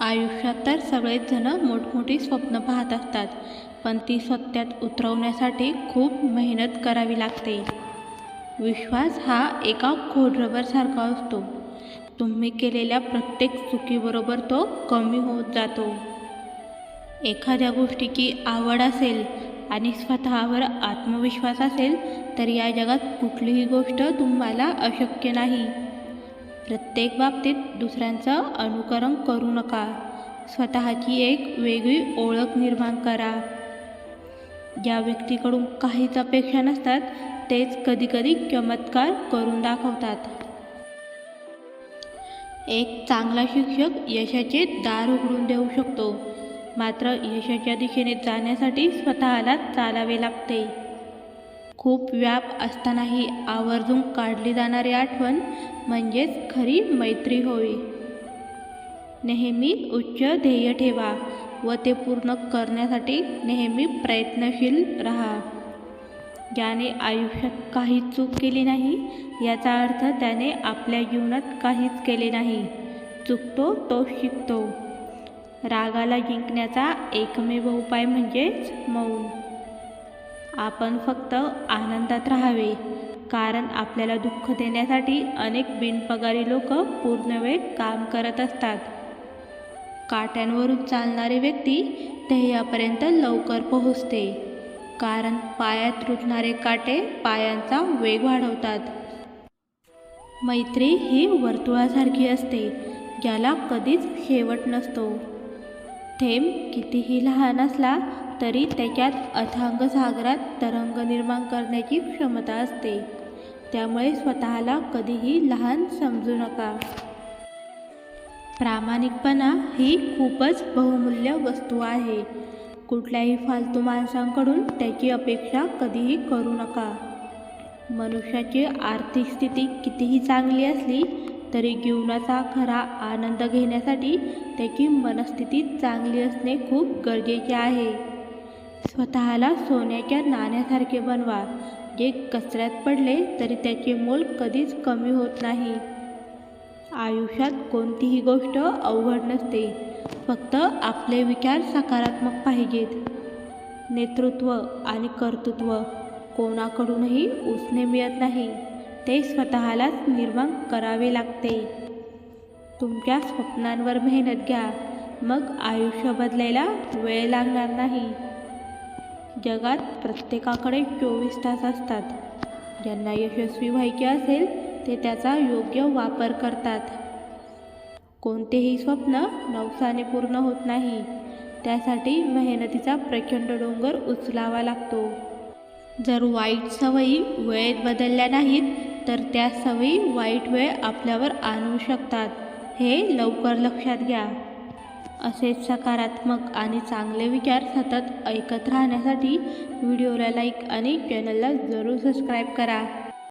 आयुष्यात तर सगळेच जण मोठमोठी स्वप्न पाहत असतात पण ती सत्यात उतरवण्यासाठी खूप मेहनत करावी लागते. विश्वास हा एका खोडरबरसारखा असतो. तुम्ही केलेल्या प्रत्येक चुकीबरोबर तो कमी होत जातो. एखाद्या गोष्टीची आवड असेल आणि स्वतःवर आत्मविश्वास असेल तर या जगात कुठलीही गोष्ट तुम्हाला अशक्य नाही. प्रत्येक बाबतीत दुसऱ्यांचं अनुकरण करू नका. स्वतःची एक वेगळी ओळख निर्माण करा. ज्या व्यक्तीकडून काहीच अपेक्षा नसतात तेच कधीकधी चमत्कार करून दाखवतात. एक चांगला शिक्षक यशाचे दार उघडून देऊ शकतो मात्र यशाच्या दिशेने जाण्यासाठी स्वतःला चालावे लागते. खूप व्याप असतानाही आवर्जून काढली जाणारी आठवण म्हणजेच खरी मैत्री होय. नेहमी उच्च ध्येय ठेवा व ते पूर्ण करण्यासाठी नेहमी प्रयत्नशील राहा. ज्याने आयुष्यात काही चूक केली नाही याचा अर्थ त्याने आपल्या जीवनात काहीच केले नाही. चुकतो तो शिकतो. रागाला जिंकण्याचा एकमेव उपाय म्हणजेच मौन. आपण फक्त आनंदात राहावे. कारण आपल्याला दुःख देण्यासाठी अनेक बिनपगारी लोक पूर्ण वेळ काम करत असतात. काट्यांवरून चालणारी व्यक्ती ध्येयापर्यंत लवकर पोहोचते. कारण पायात रुजणारे काटे पायांचा वेग वाढवतात. मैत्री ही वर्तुळासारखी असते ज्याला कधीच शेवट नसतो. थेंब कितीही लहान असला तरी त्याच्यात अथांग सागरात तरंग निर्माण करण्याची क्षमता असते. त्यामुळे स्वतःला कधीही लहान समजू नका. प्रामाणिकपणा ही खूपच बहुमूल्य वस्तू आहे. कुठल्याही फालतू माणसांकडून त्याची अपेक्षा कधीही करू नका. मनुष्याची आर्थिक स्थिती कितीही चांगली असली तरी जीवनाचा खरा आनंद घेण्यासाठी त्याची मनस्थिती चांगली असणे खूप गरजेचे आहे. स्वतःला सोन्याच्या नाण्यासारखे बनवा. जे कचऱ्यात पडले तरी त्याचे मोल कधीच कमी होत नाही. आयुष्यात कोणतीही गोष्ट अवघड नसते. फक्त आपले विचार सकारात्मक पाहिजेत. नेतृत्व आणि कर्तृत्व कोणाकडूनही उसने मिळत नाही. ते स्वतःलाच निर्माण करावे लागते. तुमच्या स्वप्नांवर मेहनत घ्या. मग आयुष्य बदलायला वेळ लागणार नाही. जगात प्रत्येकाकडे चोवीस तास असतात. ज्यांना यशस्वी व्हायचे असेल ते त्याचा योग्य वापर करतात. कोणतेही स्वप्न नवसाने पूर्ण होत नाही. त्यासाठी मेहनतीचा प्रचंड डोंगर उचलावा लागतो. जर वाईट सवयी वेळेत बदलल्या नाहीत तर त्या सवयी वाईट वेळ आपल्यावर आणू शकतात. हे लवकर लक्षात घ्या. असेच सकारात्मक आणि चांगले विचार सतत ऐकत राहण्यासाठी व्हिडिओला लाईक आणि चॅनलला जरूर सबस्क्राईब करा.